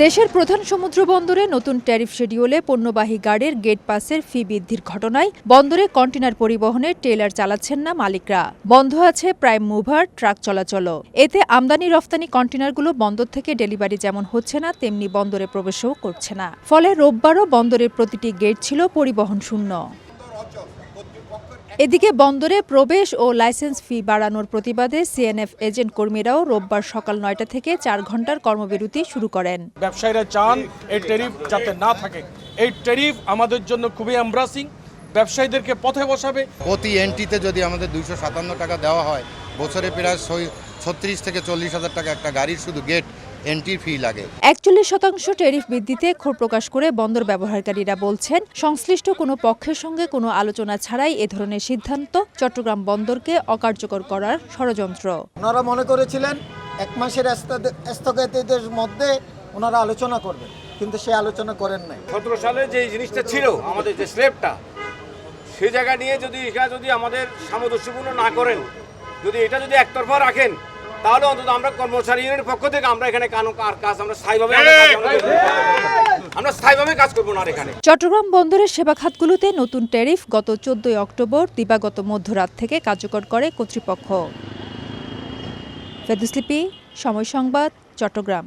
দেশের প্রধান সমুদ্র বন্দরে নতুন ট্যারিফ শিডিউলে পণ্যবাহী গাড়ির গেট পাসের ফি বৃদ্ধির ঘটনায় বন্দরে কন্টেনার পরিবহনে ট্রেলার চালাচ্ছেন না মালিকরা। বন্ধ আছে প্রাইম মুভার ট্রাক চলাচলও। এতে আমদানি রফতানি কন্টেনারগুলো বন্দর থেকে ডেলিভারি যেমন হচ্ছে না, তেমনি বন্দরে প্রবেশও করছে না। ফলে রোববারও বন্দরের প্রতিটি গেট ছিল পরিবহন শূন্য। এদিকে বন্দরে প্রবেশ ও লাইসেন্স ফি বাড়ানোর প্রতিবাদে সিএনএফ এজেন্ট কর্মীরাও রোববার সকাল নয়টা থেকে চার ঘণ্টার কর্মবিরতি শুরু করেন। ব্যবসায়ীরা চান এই ট্যারিফ যাতে না থাকে। এই ট্যারিফ আমাদের জন্য খুবই এমব্রাসিং ব্যবসায়ীদেরকে পথে বসাবে। প্রতি এন্ট্রিতে যদি আমাদের দুইশো সাতান্ন টাকা দেওয়া হয় বছরে প্রায় ছত্রিশ থেকে চল্লিশ হাজার টাকা একটা গাড়ির শুধু গেট এন্ট্রি ফি লাগে। একচল্লিশ শতাংশ ট্যারিফ বৃদ্ধিতে ক্ষোভ প্রকাশ করে বন্দর ব্যবহারকারীরা বলছেন সংশ্লিষ্ট কোনো পক্ষের সঙ্গে কোনো আলোচনা ছাড়াই এ ধরনের সিদ্ধান্ত চট্টগ্রাম বন্দরকে অকার্যকর করার ষড়যন্ত্র। ওনারা মনে করেছিলেন এক মাসের স্থগ- স্থগিতের মধ্যে ওনারা আলোচনা করবেন কিন্তু সে আলোচনা করেন নাই। সতেরো সালে যে জিনিসটা ছিল আমাদের যে স্লেবটা সেই জায়গা নিয়ে যদি এটা যদি আমাদের সামঞ্জস্যপূর্ণ না করেন যদি এটা যদি একতরফা রাখেন তাহলে অন্তত আমরা কর্মচারী ইউনিয়নের পক্ষ থেকে আমরা এখানে কানো আর কাজ আমরা স্থায়ীভাবে কাজ আমরা স্থায়ীভাবে কাজ করব না এখানে। চট্টগ্রাম বন্দরের সেবা খাতগুলোতে নতুন ট্যারিফ গত চোদ্দই অক্টোবর দিবাগত মধ্যরাত থেকে কার্যকর করে কর্তৃপক্ষ। ফেদুসলিপি সময় সংবাদ চট্টগ্রাম।